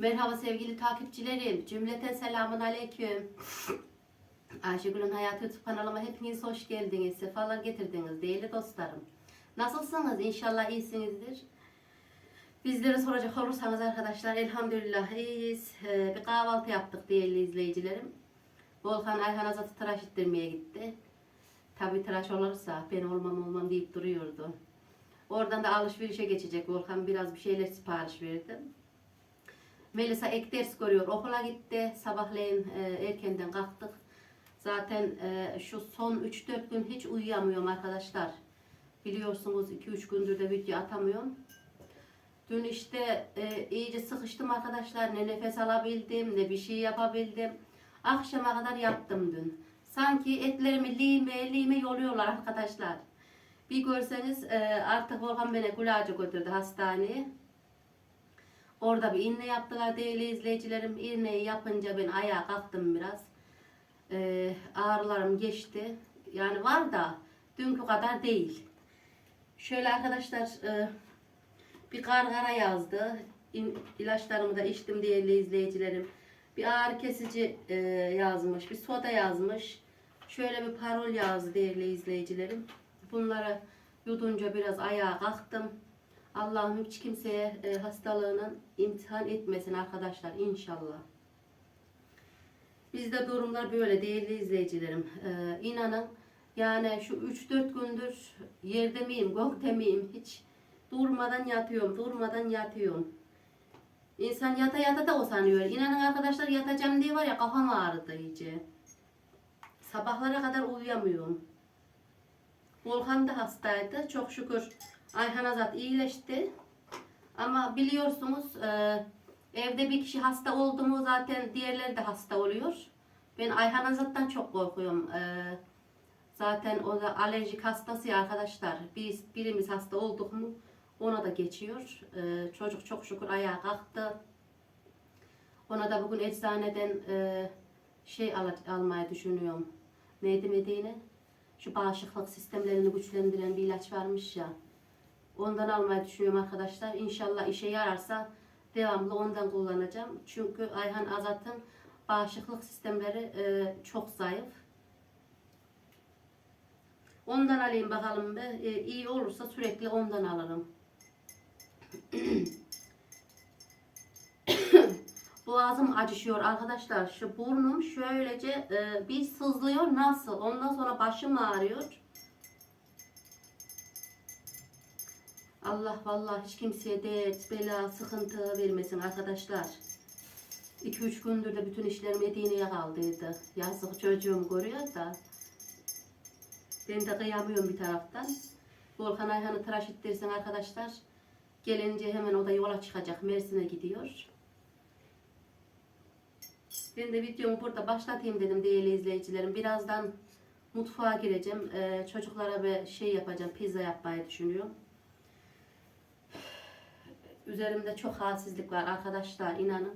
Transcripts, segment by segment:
Merhaba sevgili takipçilerim. Cümleten selamun aleyküm. Ayşegül'ün Hayatı YouTube kanalıma hepiniz hoş geldiniz. Sefalar getirdiniz değerli dostlarım. Nasılsınız? İnşallah iyisinizdir. Bizlere soracak olursanız arkadaşlar elhamdülillah iyiyiz. Ee, bir kahvaltı yaptık değerli izleyicilerim. Volkan Ayhan Azat'ı tıraş ettirmeye gitti. Tabi tıraş olursa ben olmam olmam deyip duruyordu. Oradan da alışverişe geçecek. Volkan biraz bir şeyler sipariş verdi. Melisa ek ders görüyor. Okula gitti. Sabahleyin e, erkenden kalktık. Zaten e, şu son 3-4 gün hiç uyuyamıyorum arkadaşlar. Biliyorsunuz 2-3 gündür de video atamıyorum. Dün işte e, iyice sıkıştım arkadaşlar. Ne nefes alabildim ne bir şey yapabildim. Akşama kadar yattım dün. Sanki etlerimi lime lime yoluyorlar arkadaşlar. Bir görseniz e, artık Volkan beni Gulacı götürdü hastaneye. Orada bir iğne yaptılar değerli izleyicilerim. İğneyi yapınca ben ayağa kalktım biraz. Ee, ağrılarım geçti. Yani var da dünkü kadar değil. Şöyle arkadaşlar e, bir gargara yazdı. İn, ilaçlarımı da içtim değerli izleyicilerim. Bir ağrı kesici e, yazmış. Bir soda yazmış. Şöyle bir parol yazdı değerli izleyicilerim. Bunları yudunca biraz ayağa kalktım. Allah'ım hiç kimseye e, hastalığının imtihan etmesin arkadaşlar inşallah. Bizde durumlar böyle değerli izleyicilerim. E, inanın yani şu 3-4 gündür yerde miyim, gökte miyim hiç durmadan yatıyorum, durmadan yatıyorum. İnsan yata yata da o sanıyor. İnanın arkadaşlar yatacağım diye var ya kafam ağrıdı iyice. Sabahlara kadar uyuyamıyorum. Volkan da hastaydı. Çok şükür Ayhan Azat iyileşti. Ama biliyorsunuz e, evde bir kişi hasta oldu mu zaten diğerleri de hasta oluyor. Ben Ayhan Azat'tan çok korkuyorum. E, zaten o da alerjik hastası ya arkadaşlar. Biz birimiz hasta olduk mu ona da geçiyor. E, çocuk çok şükür ayağa kalktı. Ona da bugün eczaneden şey al almayı düşünüyorum. Neydi Medine? Şu bağışıklık sistemlerini güçlendiren bir ilaç varmış ya. Ondan almayı düşünüyorum arkadaşlar. İnşallah işe yararsa devamlı ondan kullanacağım. Çünkü Ayhan Azat'ın bağışıklık sistemleri e, çok zayıf. Ondan alayım bakalım be. E, iyi olursa sürekli ondan alırım. Boğazım acışıyor arkadaşlar. Şu burnum şöylece e, bir sızlıyor. Nasıl? Ondan sonra başım ağrıyor. Allah vallahi hiç kimseye dert, bela, sıkıntı vermesin arkadaşlar. 2-3 gündür de bütün işlerim Medine'ye kaldıydı. Yazık çocuğum görüyor da. Ben de kıyamıyorum bir taraftan. Volkan Ayhan'ı tıraş ettirsen arkadaşlar. Gelince hemen o da yola çıkacak. Mersin'e gidiyor. Ben de videomu burada başlatayım dedim değerli izleyicilerim. Birazdan mutfağa gireceğim. Ee, çocuklara bir şey yapacağım. Pizza yapmayı düşünüyorum. Üzerimde çok halsizlik var arkadaşlar inanın.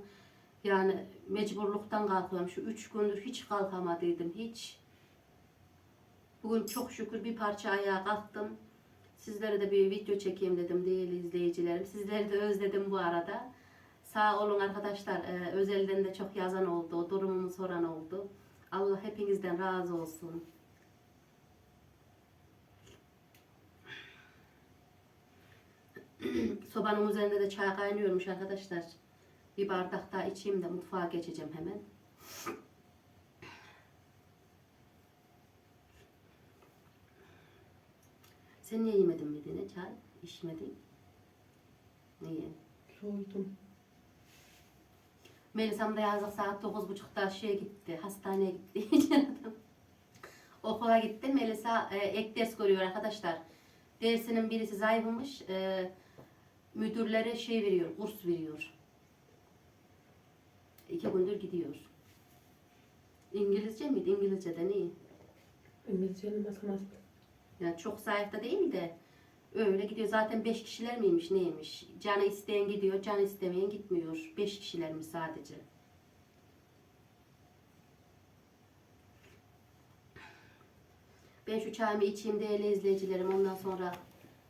Yani mecburluktan kalkıyorum. Şu üç gündür hiç kalkamadıydım. Hiç. Bugün çok şükür bir parça ayağa kalktım. Sizlere de bir video çekeyim dedim değerli izleyicilerim. Sizleri de özledim bu arada. Sağ olun arkadaşlar. Ee, özelden de çok yazan oldu. Durumumu soran oldu. Allah hepinizden razı olsun. Sobanın üzerinde de çay kaynıyormuş arkadaşlar. Bir bardak daha içeyim de mutfağa geçeceğim hemen. Sen niye yemedin Medine çay? İçmedin. Niye? Soğudum. Melisa'm da yazık saat 9.30'da şeye gitti. Hastaneye gitti. Okula gitti. Melisa e, ek ders görüyor arkadaşlar. Dersinin birisi zayıfmış. E, müdürlere şey veriyor, kurs veriyor. İki gündür gidiyor. İngilizce miydi? İngilizce'den iyi. İngilizcenin matematik. Yani çok zayıf da değil de öyle gidiyor. Zaten beş kişiler miymiş neymiş? Canı isteyen gidiyor, canı istemeyen gitmiyor. Beş kişilermiş sadece. Ben şu çayımı içeyim değerli izleyicilerim. Ondan sonra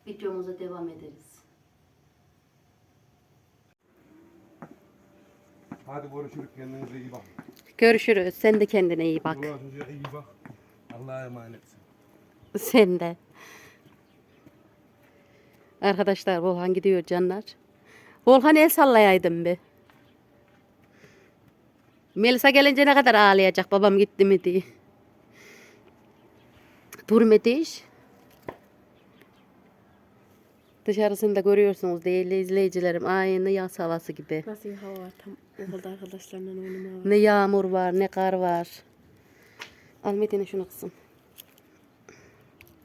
videomuza devam ederiz. Hadi görüşürüz kendinize iyi bakın. Görüşürüz. Sen de kendine iyi bak. Çocuğa iyi bak. Allah'a emanetsin. Sen de. Arkadaşlar Volkan gidiyor canlar. Volkan el sallayaydım bir. Melisa gelince ne kadar ağlayacak babam gitti mi diye. Durmadı iş. Dışarısında görüyorsunuz değerli izleyicilerim. Aynı yaz havası gibi. Nasıl bir hava var tam okulda arkadaşlarla oynamaya var. Ne yağmur var ne kar var. Al Metin'e şunu kızım.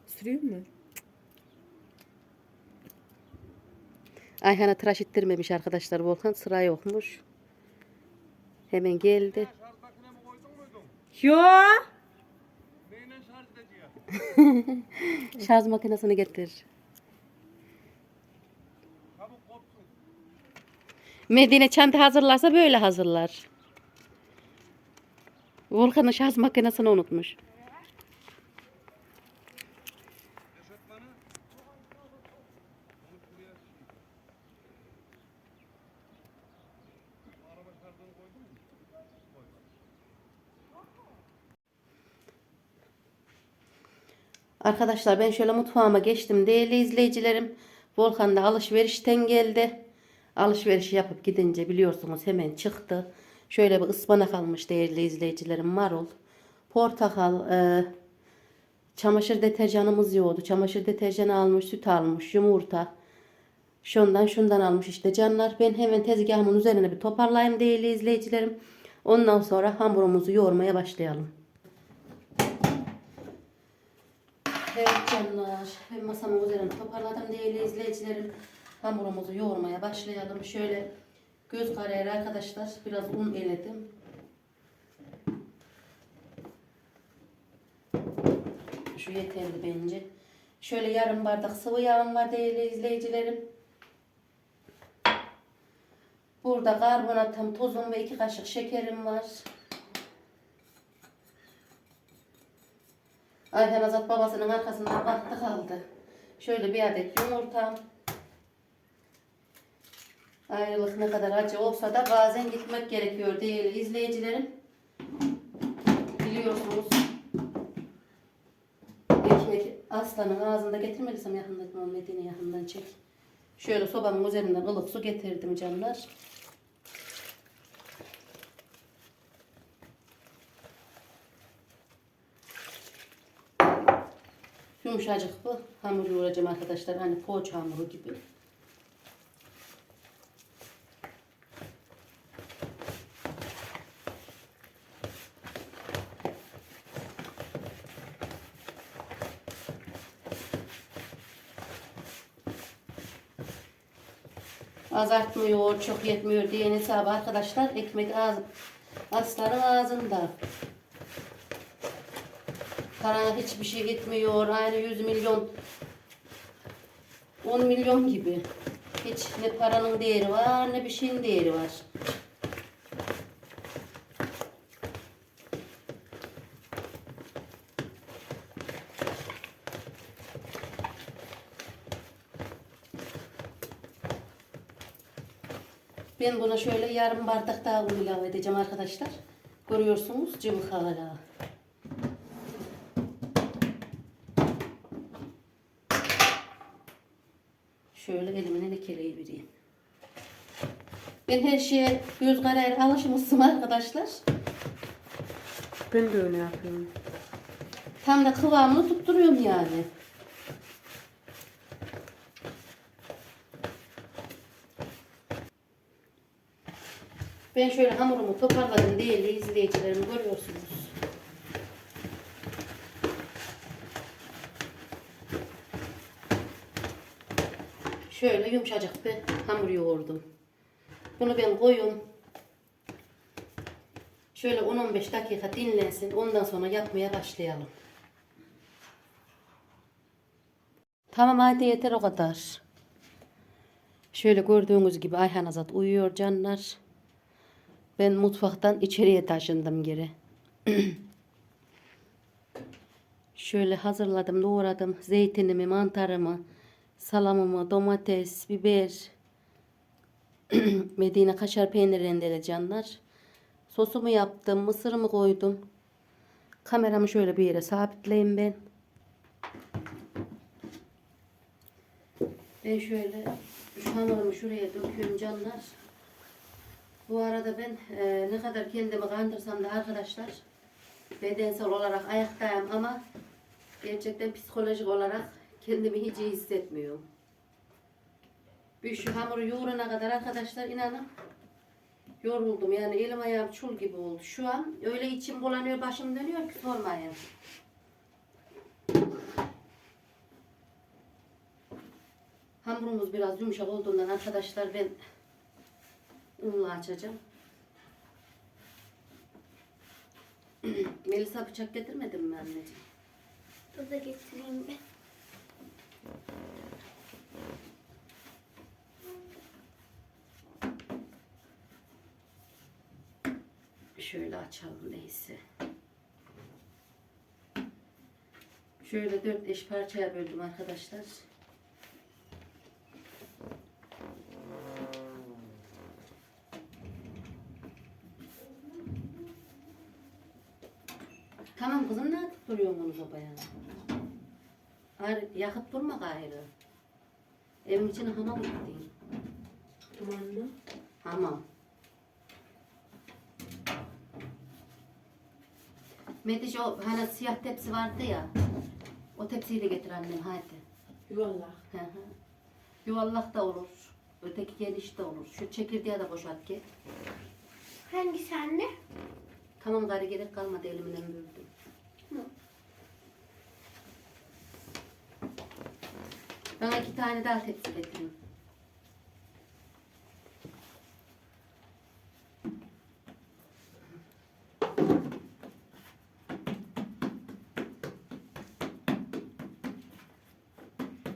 Sürüyor mu? Ayhan'a tıraş ettirmemiş arkadaşlar Volkan. Sıra yokmuş. Hemen geldi. Yo. Şarj makinesini getir. Medine çanta hazırlarsa böyle hazırlar. Volkan'ın şarj makinesini unutmuş. Arkadaşlar ben şöyle mutfağıma geçtim. Değerli izleyicilerim. Volkan da alışverişten geldi. Alışverişi yapıp gidince biliyorsunuz hemen çıktı. Şöyle bir ıspanak almış değerli izleyicilerim. Marul, portakal, e, çamaşır deterjanımız yoğdu. Çamaşır deterjanı almış, süt almış, yumurta. Şundan şundan almış işte canlar. Ben hemen tezgahımın üzerine bir toparlayayım değerli izleyicilerim. Ondan sonra hamurumuzu yoğurmaya başlayalım. Evet canlar, ben masamın üzerine toparladım değerli izleyicilerim. Hamurumuzu yoğurmaya başlayalım. Şöyle göz kararı arkadaşlar biraz un eledim. Şu yeterli bence. Şöyle yarım bardak sıvı yağım var değerli izleyicilerim. Burada karbonatım, tuzum ve iki kaşık şekerim var. Ayhan Azat babasının arkasından baktı kaldı. Şöyle bir adet yumurta. Ayrılık ne kadar acı olsa da bazen gitmek gerekiyor değerli izleyicilerim. Biliyorsunuz. Ekmek aslanın ağzında getirmediysem yakından Medine yakından çek. Şöyle sobamın üzerinden ılık su getirdim canlar. Yumuşacık bu. Hamur yoğuracağım arkadaşlar. Hani poğaça hamuru gibi. Az artmıyor, çok yetmiyor diye hesabı arkadaşlar. Ekmek ağız, aslanın ağzında. Parana hiçbir şey gitmiyor. Aynı 100 milyon 10 milyon gibi. Hiç ne paranın değeri var ne bir şeyin değeri var. Ben buna şöyle yarım bardak daha un ilave edeceğim arkadaşlar. Görüyorsunuz cıvık hala. Şöyle elimine lekeleyivereyim. Ben her şeye göz kararı alışmışım arkadaşlar. Ben de öyle yapıyorum. Tam da kıvamını tutturuyorum yani. Ben şöyle hamurumu toparladım değerli izleyicilerim görüyorsunuz. Şöyle yumuşacık bir hamur yoğurdum. Bunu ben koyuyorum. Şöyle 10-15 dakika dinlensin. Ondan sonra yapmaya başlayalım. Tamam hadi yeter o kadar. Şöyle gördüğünüz gibi Ayhan Azat uyuyor canlar. Ben mutfaktan içeriye taşındım geri. Şöyle hazırladım, doğradım. Zeytinimi, mantarımı, salamımı, domates, biber. Medine kaşar peynir rendeli. Sosumu yaptım, mısırımı koydum. Kameramı şöyle bir yere sabitleyeyim ben. Ben şöyle şu hamurumu şuraya döküyorum canlar. Bu arada ben e, ne kadar kendimi kandırsam da arkadaşlar bedensel olarak ayaktayım ama gerçekten psikolojik olarak kendimi hiç iyi hissetmiyorum. Bir şu hamuru yoğurana kadar arkadaşlar inanın yoruldum yani elim ayağım çul gibi oldu. Şu an öyle içim bulanıyor başım dönüyor ki sormayın. Hamurumuz biraz yumuşak olduğundan arkadaşlar ben unla açacağım. Melisa bıçak getirmedin mi anneciğim? Dur da getireyim ben. Şöyle açalım neyse. Şöyle dört eş parçaya böldüm arkadaşlar. Tamam kızım ne atıp duruyorsun bunu sobaya? Hayır, yakıp durma gayrı. Evin içine hamam gittin. Dumanlı. Hamam. Medici o hani siyah tepsi vardı ya. O tepsiyi de getir annem hadi. Yuvarlak. Hı hı. Yuvarlak da olur. Öteki geniş de olur. Şu çekirdeği de boşalt ki. Hangisi anne? Tamam gari gerek kalmadı elimden. Hı. Bana iki tane daha tepsi getirin.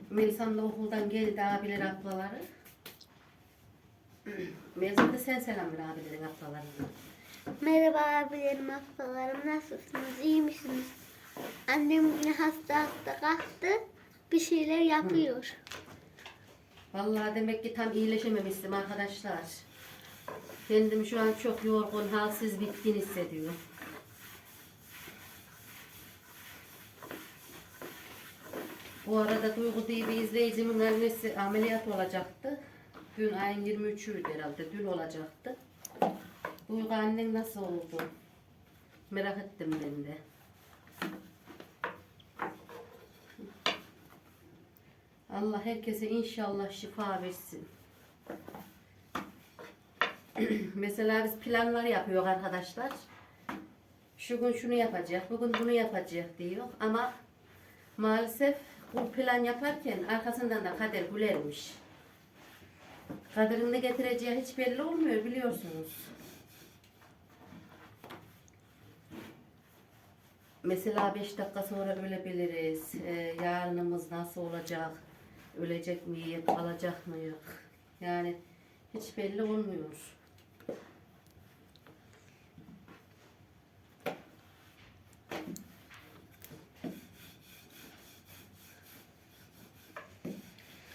Melisa'nın da okuldan geldi abiler ablaları. Melisa da sen selam ver abilerin ablalarına. Merhaba abilerim, ablalarım. Nasılsınız? İyi misiniz? Annem yine hasta hasta kalktı. Bir şeyler yapıyor. Vallahi demek ki tam iyileşememiştim arkadaşlar. Kendimi şu an çok yorgun, halsiz, bitkin hissediyorum. Bu arada Duygu diye bir izleyicimin annesi ameliyat olacaktı. Dün ayın 23'üydü herhalde, dün olacaktı. Duygu annen nasıl oldu? Merak ettim ben de. Allah herkese inşallah şifa versin. Mesela biz planlar yapıyor arkadaşlar. Şu gün şunu yapacak, bugün bunu yapacak diyor. Ama maalesef bu plan yaparken arkasından da kader gülermiş. Kaderin ne getireceği hiç belli olmuyor biliyorsunuz. Mesela 5 dakika sonra ölebiliriz. Ee, yarınımız nasıl olacak? Ölecek miyiz? Kalacak mıyız? Yani hiç belli olmuyor.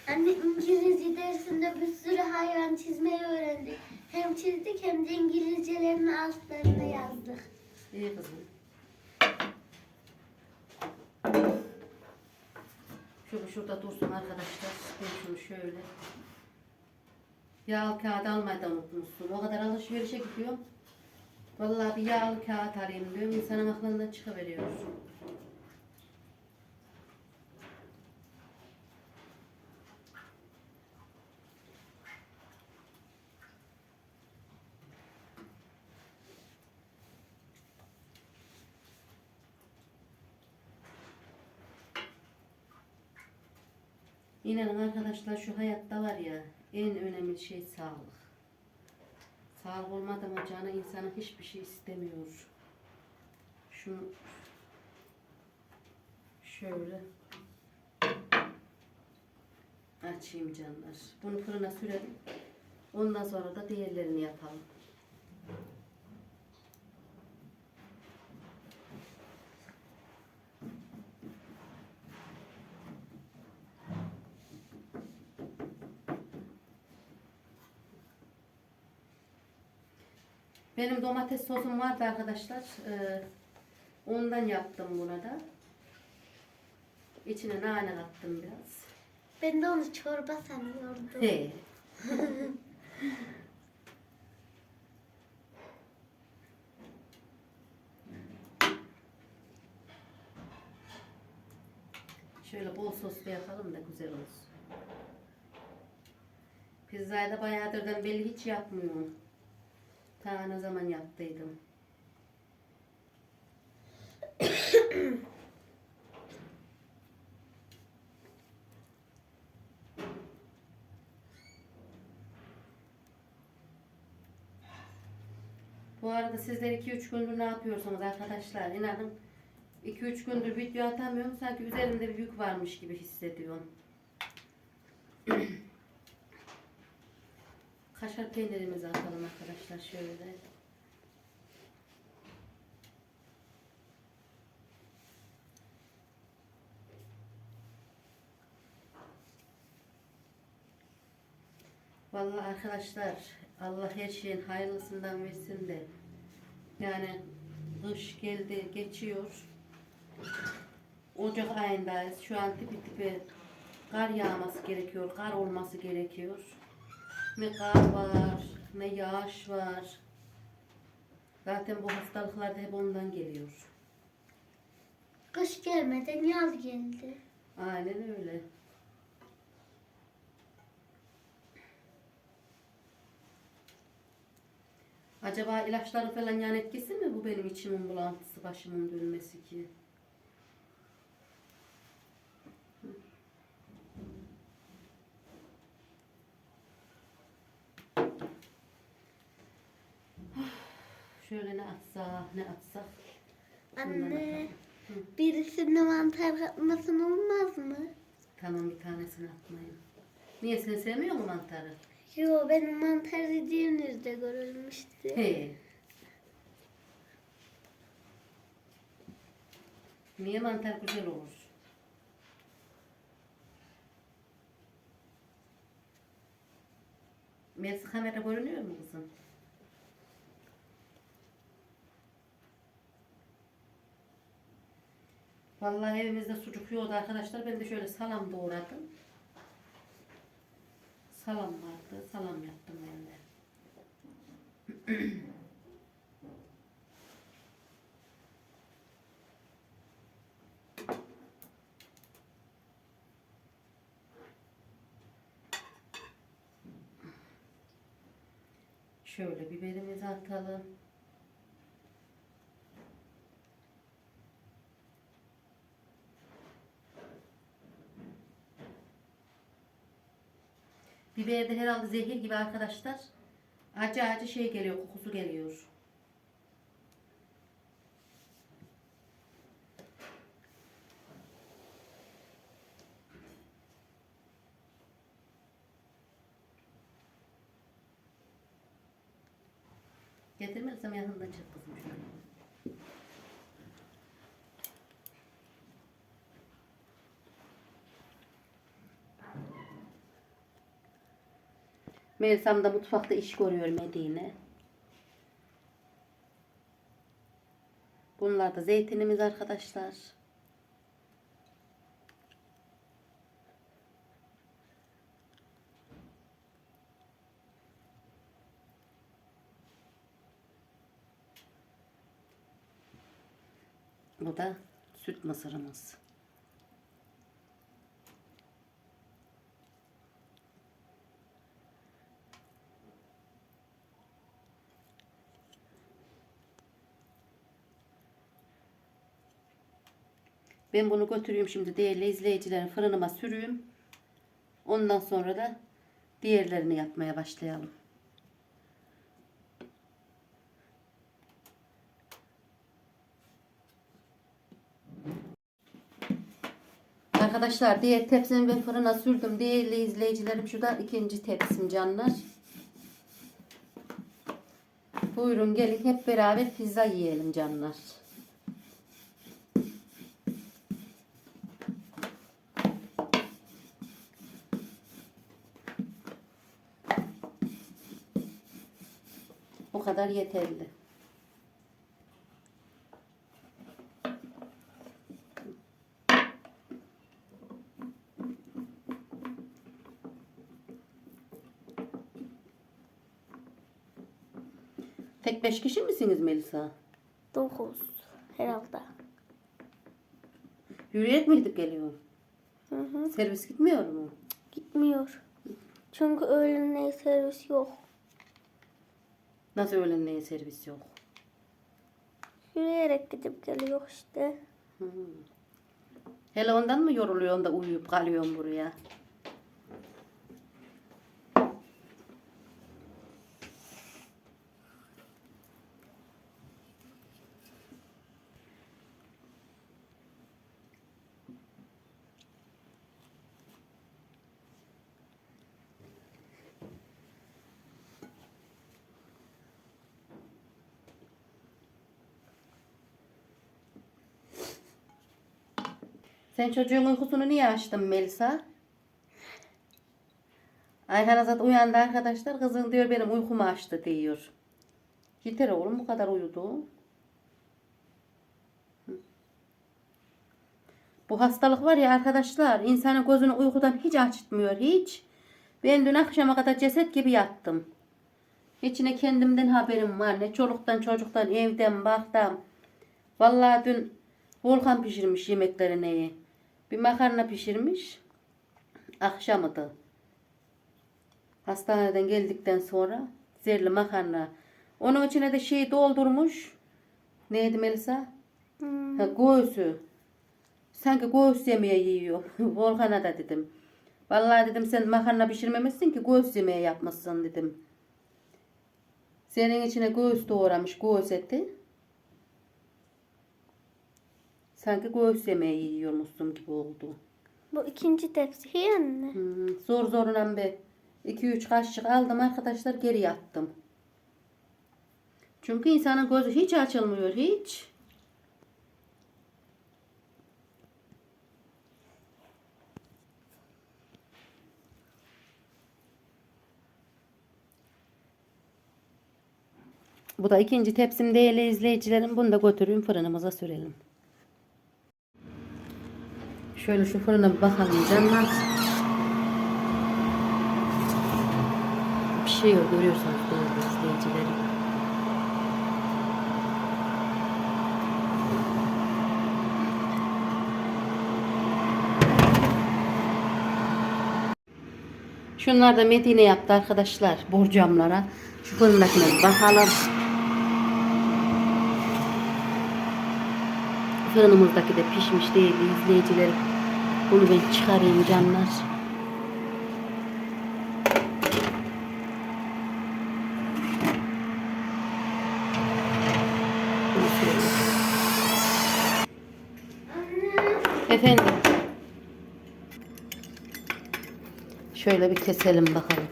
Anne İngilizce dersinde bir sürü hayvan çizmeyi öğrendik. Hem çizdik hem de İngilizcelerin altlarına yazdık. İyi kızım. Şöyle şurada dursun arkadaşlar. Ben şunu şöyle. Yağlı kağıt almayı da unutmuşsun. O kadar alışverişe gidiyorum. Vallahi bir yağlı kağıt alayım diyorum. İnsanın aklından çıkıveriyor. İnanın arkadaşlar şu hayatta var ya en önemli şey sağlık. Sağlık olmadan canı insanın hiçbir şey istemiyor. Şunu şöyle açayım canlar. Bunu fırına sürelim. Ondan sonra da diğerlerini yapalım. Benim domates sosum vardı arkadaşlar. Ee, ondan yaptım buna da. İçine nane kattım biraz. Ben de onu çorba sanıyordum. He. Şöyle bol soslu yapalım da güzel olsun. Pizzayı da bayağıdırdan belli hiç yapmıyorum. Ta ne zaman yaptıydım. Bu arada sizler 2-3 gündür ne yapıyorsunuz arkadaşlar? İnanın 2-3 gündür video atamıyorum. Sanki üzerimde bir yük varmış gibi hissediyorum. Kaşar peynirimizi atalım arkadaşlar şöyle. Vallahi arkadaşlar Allah her şeyin hayırlısından versin de yani kış geldi geçiyor. Ocak ayındayız. Şu an tipi tipi kar yağması gerekiyor. Kar olması gerekiyor. Ne kar var, ne yağış var. Zaten bu hastalıklar da hep ondan geliyor. Kış gelmeden yaz geldi. Aynen öyle. Acaba ilaçların falan yan etkisi mi bu benim içimin bulantısı, başımın dönmesi ki? Şöyle ne atsak, ne atsak. Anne, birisinde mantar katmasın olmaz mı? Tamam bir tanesini atmayayım. Niye sen sevmiyor musun mantarı? Yo benim mantar yediğinizde görülmüştü. He. Niye mantar güzel olur? Mersi kamera görünüyor mu kızım? Vallahi evimizde sucuk yiyordu arkadaşlar. Ben de şöyle salam doğradım. Salam vardı. Salam yaptım ben de. Şöyle biberimizi atalım. Biber de herhalde zehir gibi arkadaşlar. Acı acı şey geliyor, kokusu geliyor. Getirmezsem yanından çık kızım şöyle. Melisam da mutfakta iş görüyor Medine. Bunlar da zeytinimiz arkadaşlar. Bu da süt mısırımız. Ben bunu götürüyorum şimdi değerli izleyicilerin fırınıma sürüyorum. Ondan sonra da diğerlerini yapmaya başlayalım. Arkadaşlar diğer tepsimi ben fırına sürdüm. Değerli izleyicilerim şu da ikinci tepsim canlar. Buyurun gelin hep beraber pizza yiyelim canlar. Bu kadar yeterli. Tek beş kişi misiniz Melisa? Dokuz herhalde. Yürüyerek mi gidip geliyor? Hı hı. Servis gitmiyor mu? Gitmiyor. Çünkü öğlen öğlenleyin servis yok. Nasıl öğlenleyin servis yok? Yürüyerek gidip geliyor işte. Hele ondan mı yoruluyorsun da uyuyup kalıyorsun buraya? Sen çocuğun uykusunu niye açtın Melisa? Ayhan Azat uyandı arkadaşlar. Kızın diyor benim uykumu açtı diyor. Yeter oğlum bu kadar uyudu. Bu hastalık var ya arkadaşlar insanın gözünü uykudan hiç açtmıyor hiç. Ben dün akşama kadar ceset gibi yattım. Hiç ne kendimden haberim var ne çoluktan çocuktan evden baktım. Vallahi dün Volkan pişirmiş yemeklerini. Bir makarna pişirmiş. Akşamıdı. Hastaneden geldikten sonra zerli makarna. Onun içine de şey doldurmuş. Neydi Melisa? Hmm. Ha, göğsü. Sanki göğüs yemeği yiyor. Volkan'a da dedim. Vallahi dedim sen makarna pişirmemişsin ki göğüs yemeği yapmışsın dedim. Senin içine göğüs doğramış göğüs eti. Sanki göğüs yemeği yiyormuşsun gibi oldu. Bu ikinci tepsi anne. Hmm, zor zoruna be. 2-3 kaşık aldım arkadaşlar geri yattım. Çünkü insanın gözü hiç açılmıyor hiç. Bu da ikinci tepsim değerli izleyicilerim. Bunu da götürün fırınımıza sürelim. Şöyle şu fırına bir bakalım canlar. Pişiyor görüyorsunuz değerli izleyicilerim. Şunlar da Medine yaptı arkadaşlar borcamlara. Şu fırındakine bir bakalım. Fırınımızdaki de pişmiş değerli izleyicilerim. Bunu ben çıkarayım canlar. Efendim. Şöyle bir keselim bakalım.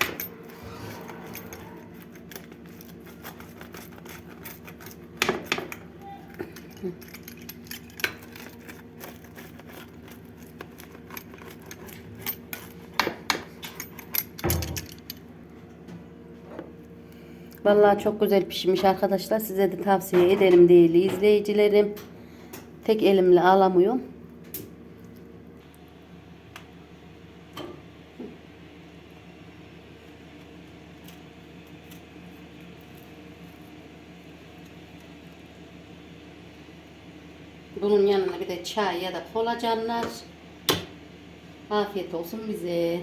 Vallahi çok güzel pişmiş arkadaşlar. Size de tavsiye ederim değerli izleyicilerim. Tek elimle alamıyorum. Bunun yanına bir de çay ya da kola canlar. Afiyet olsun bize.